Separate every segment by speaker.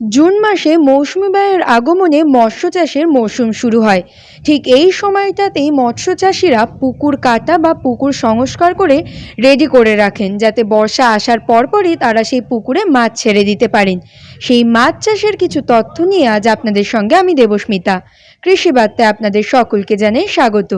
Speaker 1: June মাসে মৌসুমি বায়ুর আগমনে মৎস্য চাষের মৌসুম শুরু হয়। ঠিক এই সময়টাতেই মৎস্য চাষিরা পুকুর কাটা বা পুকুর সংস্কার করে রেডি করে রাখেন, যাতে বর্ষা আসার পরপরই তারা সেই পুকুরে মাছ ছেড়ে দিতে পারেন। সেই মাছ চাষের কিছু তথ্য নিয়ে আজ আপনাদের সঙ্গে আমি দেবস্মিতা। কৃষি বার্তায় আপনাদের সকলকে জানাই স্বাগত।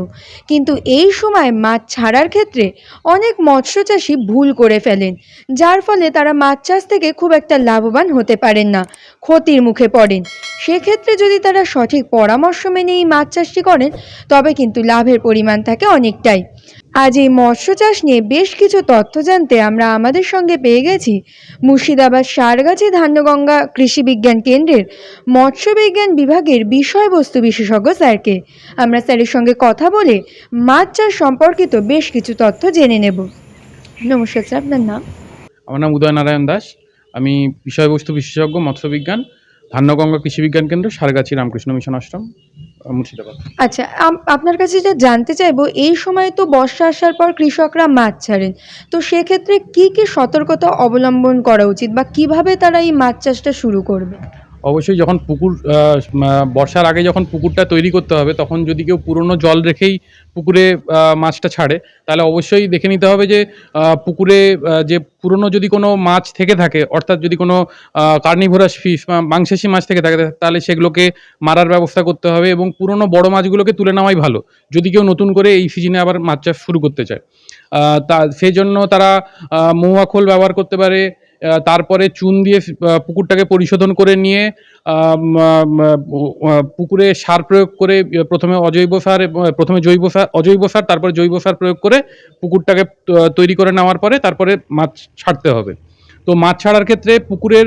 Speaker 1: কিন্তু এই সময় মাছ ছাড়ার ক্ষেত্রে অনেক মৎস্য চাষি ভুল করে ফেলেন, যার ফলে তারা মাছ চাষ থেকে খুব একটা লাভবান হতে পারেন না। ক্ষতির মুখে পড়েন। সেক্ষেত্রে যদি তারা সঠিক পরামর্শ মেনে এই মাছ চাষটি করেন, তবে কিন্তু লাভের পরিমাণ থাকে অনেকটাই। আজ এই মৎস্য চাষ নিয়ে বেশ কিছু তথ্য জানতে আমরা আমাদের সঙ্গে পেয়ে গেছি। মুর্শিদাবাদ সারগাছি ধান্যগঙ্গা কৃষি বিজ্ঞান কেন্দ্রের মৎস্য বিজ্ঞান বিভাগের বিষয়বস্তু বিশেষজ্ঞ স্যারকে। আমরা স্যারের সঙ্গে কথা বলে মাছ চাষ সম্পর্কিত বেশ কিছু তথ্য জেনে নেব। নমস্কার স্যার, আপনার নাম?
Speaker 2: আমার নাম উদয় নারায়ণ দাস। আমি বিষয়বস্তু বিশেষজ্ঞ, মৎস্যবিজ্ঞান, ধান্যগঙ্গা কৃষি বিজ্ঞান কেন্দ্র, সারগাছি রামকৃষ্ণ মিশন আশ্রম মুর্শিদাবাদ।
Speaker 1: আচ্ছা আপনার কাছে যেটা জানতে চাইব, এই সময় তো বর্ষা আসার পর কৃষকরা মাছ ছাড়েন। তো সেক্ষেত্রে কি কি সতর্কতা অবলম্বন করা উচিত বা কীভাবে তারা এই মাছ চাষটা শুরু করবে?
Speaker 2: অবশ্যই যখন পুকুর বর্ষার আগে যখন পুকুরটা তৈরি করতে হবে, তখন যদি কেউ পুরনো জল রেখেই পুকুরে মাছটা ছাড়ে, তাহলে অবশ্যই দেখে নিতে হবে যে পুকুরে যে পুরনো যদি কোনো মাছ থেকে থাকে, অর্থাৎ যদি কোনো কার্নিভোরাস ফিশ বা মাংসাশী মাছ থেকে থাকে, তাহলে সেগুলোকে মারার ব্যবস্থা করতে হবে এবং পুরনো বড় মাছগুলোকে তুলে নেওয়াই ভালো। যদি কেউ নতুন করে এই সিজনে আবার মাছ চাষ শুরু করতে চায়। তা, সেই জন্য তারা মহুয়া খোল ব্যবহার করতে পারে তারপরে চুন দিয়ে পুকুরটাকে পরিশোধন করে নিয়ে পুকুরে সার প্রয়োগ করে প্রথমে অজৈব সার প্রথমে জৈব সার, অজৈব সার, তারপরে জৈব সার প্রয়োগ করে পুকুরটাকে তৈরি করে নেওয়ার পরে তারপরে মাছ ছাড়তে হবে। তো মাছ ছাড়ার ক্ষেত্রে পুকুরের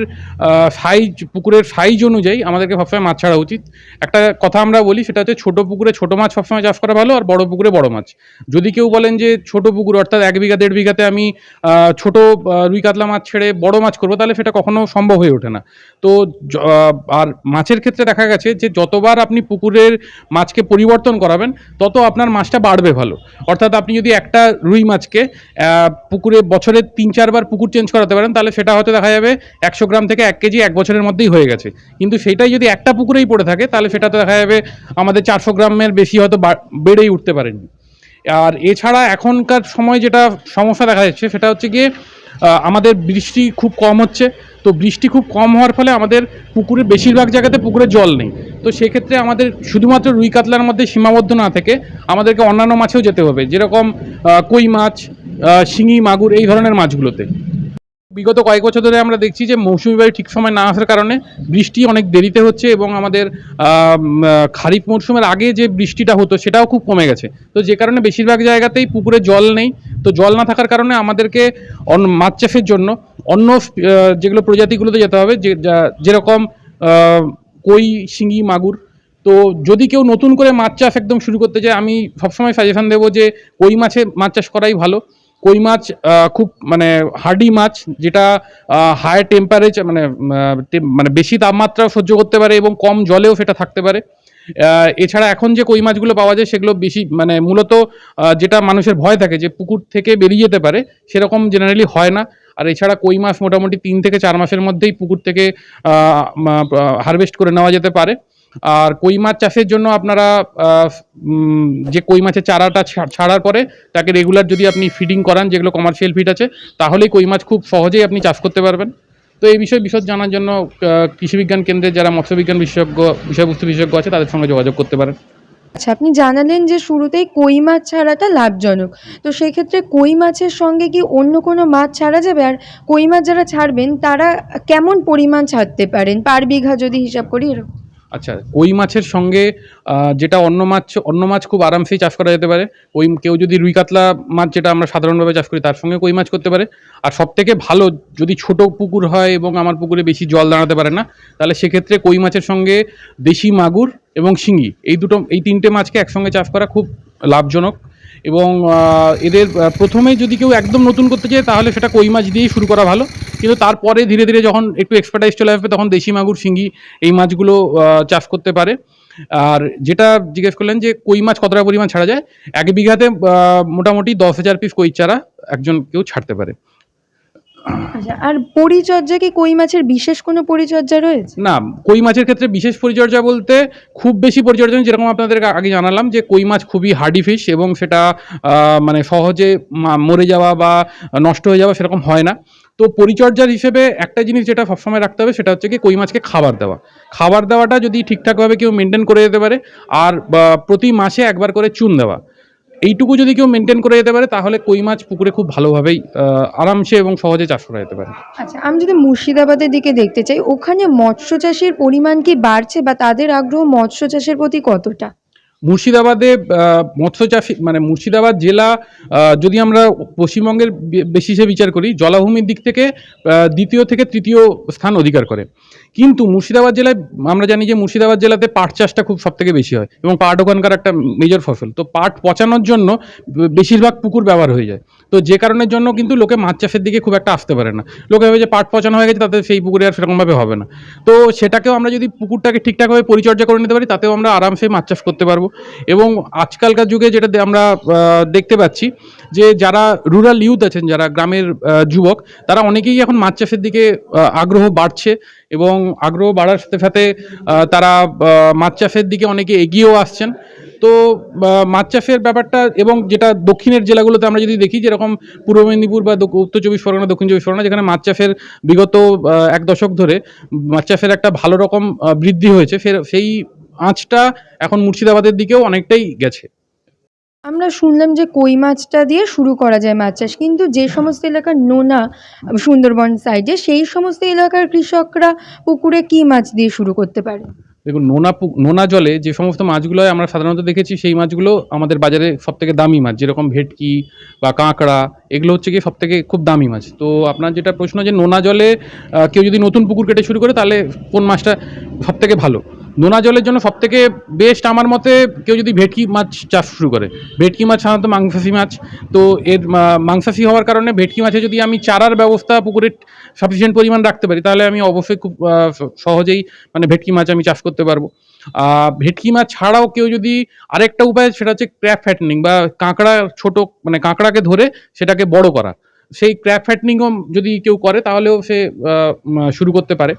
Speaker 2: সাইজ পুকুরের সাইজ অনুযায়ী আমাদেরকে সবসময় মাছ ছাড়া উচিত। একটা কথা আমরা বলি, সেটা হচ্ছে ছোটো পুকুরে ছোটো মাছ সবসময় চাষ করা ভালো আর বড় পুকুরে বড় মাছ। যদি কেউ বলেন যে ছোট পুকুর, অর্থাৎ এক বিঘা, দেড় বিঘাতে আমি ছোট রুই কাতলা মাছ ছেড়ে বড় মাছ করব, তাহলে সেটা কখনো সম্ভব হয়ে ওঠে না। তো আর মাছের ক্ষেত্রে দেখা গেছে যে যতবার আপনি পুকুরের মাছকে পরিবর্তন করাবেন, তত আপনার মাছটা বাড়বে ভালো। অর্থাৎ আপনি যদি একটা রুই মাছকে পুকুরে বছরে তিন, চারবার পুকুর চেঞ্জ করাতে পারেন, তাহলে সেটা হয়তো দেখা যাবে একশো গ্রাম থেকে এক কেজি এক বছরের মধ্যেই হয়ে গেছে। কিন্তু সেটাই যদি একটা পুকুরেই পড়ে থাকে, তাহলে সেটা তো দেখা যাবে আমাদের চারশো গ্রামের বেশি হয়তো বেড়েই উঠতে পারেনি। আর এছাড়া এখনকার সময় যেটা সমস্যা দেখা যাচ্ছে, সেটা হচ্ছে গিয়ে আমাদের বৃষ্টি খুব কম হচ্ছে। তো বৃষ্টি খুব কম হওয়ার ফলে আমাদের পুকুরে বেশিরভাগ জায়গাতে পুকুরে জল নেই। তো সেক্ষেত্রে আমাদের শুধুমাত্র রুই কাতলার মধ্যে সীমাবদ্ধ না থেকে আমাদেরকে অন্যান্য মাছেও যেতে হবে। যেরকম কই মাছ শিঙি, মাগুর এই ধরনের মাছগুলোতে। বিগত কয়েক বছর ধরে আমরা দেখছি যে মৌসুমি বায়ু ঠিক সময় না আসার কারণে বৃষ্টি অনেক দেরিতে হচ্ছে এবং আমাদের খারিফ মরশুমের আগে যে বৃষ্টিটা হতো সেটাও খুব কমে গেছে। তো যে কারণে বেশিরভাগ জায়গাতেই পুকুরে জল নেই। তো জল না থাকার কারণে আমাদেরকে মাছ চাষের জন্য অন্য যেগুলো প্রজাতিগুলোতে যেতে হবে, যে যেরকম কই, শিঙি, মাগুর। তো যদি কেউ নতুন করে মাছ চাষ একদম শুরু করতে চায়, আমি সবসময় সাজেশন দেবো যে কই মাছে মাছ চাষ করাই ভালো। কই মাছ খুব মানে হার্ডি মাছ, যেটা হাই টেম্পারেচার মানে মানে বেশি তাপমাত্রা সহ্য করতে পারে এবং কম জলেও সেটা থাকতে পারে। এছাড়া এখন যে কই মাছগুলো পাওয়া যায় সেগুলো বেশি মানে মূলত যেটা মানুষের ভয় থাকে যে পুকুর থেকে বেরিয়ে যেতে পারে, সেরকম জেনারেলি হয় না। আর এছাড়া কই মাছ মোটামুটি তিন থেকে চার মাসের মধ্যেই পুকুর থেকে হারভেস্ট করে নেওয়া যেতে পারে। আর কই মাছ চাষের জন্য আপনারা যে কই মাছের চারাটা ছাড়ার পরে তাকে রেগুলার যদি আপনি ফিডিং করান, যেগুলো কমার্শিয়াল ফিড আছে, তাহলেই কই মাছ খুব সহজেই আপনি চাষ করতে পারবেন। তো এই বিষয়ে বিশদ জানার জন্য কৃষি বিজ্ঞান কেন্দ্রের যারা মৎস্যবিজ্ঞান বিশেষজ্ঞ, বিষয়বস্তু বিশেষজ্ঞ আছে, তাদের সঙ্গে যোগাযোগ করতে পারেন।
Speaker 1: আচ্ছা আপনি জানালেন যে শুরুতেই কই মাছ ছাড়াটা লাভজনক। তো সেক্ষেত্রে কই মাছের সঙ্গে কি অন্য কোনো মাছ ছাড়া যাবে? আর কই মাছ যারা ছাড়বেন, তারা কেমন পরিমাণ ছাড়তে পারেন? পার বিঘা যদি হিসাব করি এরকম।
Speaker 2: আচ্ছা কই মাছের সঙ্গে যেটা অন্য মাছ অন্য মাছ খুব আরামসেই চাষ করা যেতে পারে, ওই কেউ যদি রুই কাতলা মাছ যেটা আমরা সাধারণভাবে চাষ করি, তার সঙ্গে কই মাছ করতে পারে। আর সব থেকে ভালো, যদি ছোট পুকুর হয় এবং আমার পুকুরে বেশি জল দাঁড়াতে পারে না, তাহলে সেক্ষেত্রে কই মাছের সঙ্গে দেশি মাগুর এবং শিঙি, এই দুটো, এই তিনটে মাছকে একসঙ্গে চাষ করা খুব লাভজনক। এবং এদের প্রথমে যদি কেউ একদম নতুন করতে চায়, তাহলে সেটা কই মাছ দিয়েই শুরু করা ভালো। কিন্তু তারপরে ধীরে ধীরে যখন একটু এক্সপার্টাইজ চলে আসবে তখন দেশি মাগুর শিঙ্গি এই মাছগুলো চাষ করতে পারে। আর যেটা জিজ্ঞেস করলেন যে কই মাছ কতটা পরিমাণ ছাড়া যায়? এক বিঘাতে মোটামুটি দশ হাজার পিস কই চারা একজন কেউ ছাড়তে পারে।
Speaker 1: আচ্ছা আর পরিচর্যা কি কই মাছের বিশেষ কোনো পরিচর্যা রয়েছে?
Speaker 2: না কই মাছের ক্ষেত্রে বিশেষ পরিচর্যা বলতে খুব বেশি পরিচর্যা নেই, যেরকম আপনাদের আগে জানালাম যে কই মাছ খুবই হার্ডি ফিশ এবং সেটা মানে সহজে মরে যাওয়া বা নষ্ট হয়ে যাওয়া সেরকম হয় না। তো পরিচর্যার হিসেবে একটা জিনিস যেটা সবসময় রাখতে হবে, সেটা হচ্ছে কি কই মাছকে খাবার দেওয়া। খাবার দেওয়াটা যদি ঠিকঠাকভাবে কেউ মেনটেন করে যেতে পারে, আর প্রতি মাসে একবার করে চুন দেওয়া। এইটুকু যদি কেউ মেনটেন করে যেতে পারে, তাহলে কই মাছ পুকুরে খুব ভালোভাবেই আরামসে এবং সহজে চাষ করা যেতে পারে।
Speaker 1: আচ্ছা আমি যদি মুর্শিদাবাদের দিকে দেখতে চাই, ওখানে মৎস্য চাষের পরিমাণ কি বাড়ছে বা তাদের আগ্রহ মৎস্য চাষের প্রতি কতটা?
Speaker 2: মুর্শিদাবাদে মৎস্য চাষি মানে মুর্শিদাবাদ জেলা যদি আমরা পশ্চিমবঙ্গের বে- হিসেবে বিচার করি, জলাভূমির দিক থেকে দ্বিতীয় থেকে তৃতীয় স্থান অধিকার করে। কিন্তু মুর্শিদাবাদ জেলায়, আমরা জানি যে মুর্শিদাবাদ জেলাতে পাট চাষটা খুব সব থেকে বেশি হয় এবং পাট ওখানকার একটা মেজর ফসল। তো পাট পচানোর জন্য বেশিরভাগ পুকুর ব্যবহার হয়ে যায়। তো যে কারণের জন্য কিন্তু লোকে মাছ চাষের দিকে খুব একটা আসতে পারে না। লোকে ভাবে যে পাট পচানো হয়ে গেছে, তাতে সেই পুকুরে আর সেরকমভাবে হবে না। তো সেটাকেও আমরা যদি পুকুরটাকে ঠিকঠাকভাবে পরিচর্যা করে নিতে পারি, তাতেও আমরা আরামসে মাছ চাষ করতে পারব। এবং আজকালকার যুগে যেটা আমরা দেখতে পাচ্ছি যে যারা রুরাল ইউথ আছেন, যারা গ্রামের যুবক, তারা অনেকেই এখন মাছ চাষের দিকে আগ্রহ বাড়ছে। এবং আগ্রহ বাড়ার সাথে সাথে তারা মাছ চাষের দিকে অনেকে এগিয়েও আসছেন। তো মাছ চাষের ব্যাপারটা এবং যেটা দক্ষিণের জেলাগুলোতে আমরা যদি দেখি, যেরকম পূর্ব মেদিনীপুর বা উত্তর চব্বিশ পরগনা, দক্ষিণ চব্বিশ পরগনা, যেখানে মাছ চাষের বিগত এক দশক ধরে, মাছ চাষের একটা ভালো রকম বৃদ্ধি হয়েছে সেই আঁচটা এখন মুর্শিদাবাদের দিকেও অনেকটাই গেছে।
Speaker 1: আমরা শুনলাম যে কই মাছটা দিয়ে শুরু করা যায় মাছ চাষ, কিন্তু যে সমস্ত এলাকার নোনা সুন্দরবন সাইডে সেই সমস্ত এলাকার কৃষকরা পুকুরে কি মাছ দিয়ে শুরু করতে পারে?
Speaker 2: দেখুন, নোনা নোনা জলে যে সমস্ত মাছগুলো হয়, আমরা সাধারণত দেখেছি সেই মাছগুলো আমাদের বাজারে সব থেকে দামি মাছ, যেরকম ভেটকি বা কাঁকড়া, এগুলো হচ্ছে গিয়ে সব থেকে খুব দামি মাছ। তো আপনার যেটা প্রশ্ন যে নোনা জলে কেউ যদি নতুন পুকুর কেটে শুরু করে, তাহলে কোন মাছটা সব থেকে ভালো? নোনা জলের জন্য সব থেকে বেস্ট আমার মতে কেউ যদি ভেটকি মাছ চাষ শুরু করে। ভেটকি মাছ সাধারণত মাংসাশি মাছ। তো এর মাংসাশি হওয়ার কারণে ভেটকি মাছে যদি আমি চারার ব্যবস্থা পুকুরে সাফিসিয়েন্ট পরিমাণ রাখতে পারি, তাহলে আমি অবশ্যই খুব সহজেই মানে ভেটকি মাছ আমি চাষ করতে পারব। ভেটকি মাছ ছাড়াও কেউ যদি আরেকটা উপায় সেটা হচ্ছে ক্র্যাপ ফ্যাটনিং বা কাঁকড়া ছোট মানে কাঁকড়াকে ধরে সেটাকে বড় করা। সেই ক্র্যাপ ফ্যাটনিংও যদি কেউ করে, তাহলেও সে শুরু করতে পারে।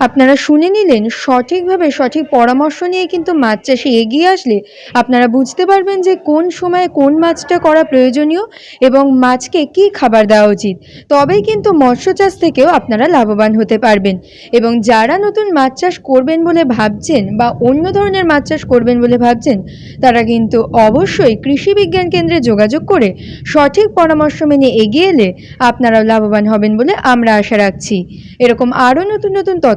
Speaker 1: আপনারা শুনে নিলেন, সঠিকভাবে সঠিক পরামর্শ নিয়ে কিন্তু মাছ চাষে এগিয়ে আসলে আপনারা বুঝতে পারবেন যে কোন সময়ে কোন মাছটা করা প্রয়োজনীয় এবং মাছকে কী খাবার দেওয়া উচিত। তবেই কিন্তু মৎস্য চাষ থেকেও আপনারা লাভবান হতে পারবেন এবং যারা নতুন মাছ চাষ করবেন বলে ভাবছেন বা অন্য ধরনের মাছ চাষ করবেন বলে ভাবছেন, তারা কিন্তু অবশ্যই কৃষি বিজ্ঞান কেন্দ্রে যোগাযোগ করে সঠিক পরামর্শ মেনে এগিয়ে এলে আপনারাও লাভবান হবেন বলে আমরা আশা রাখছি। এরকম আরও নতুন নতুন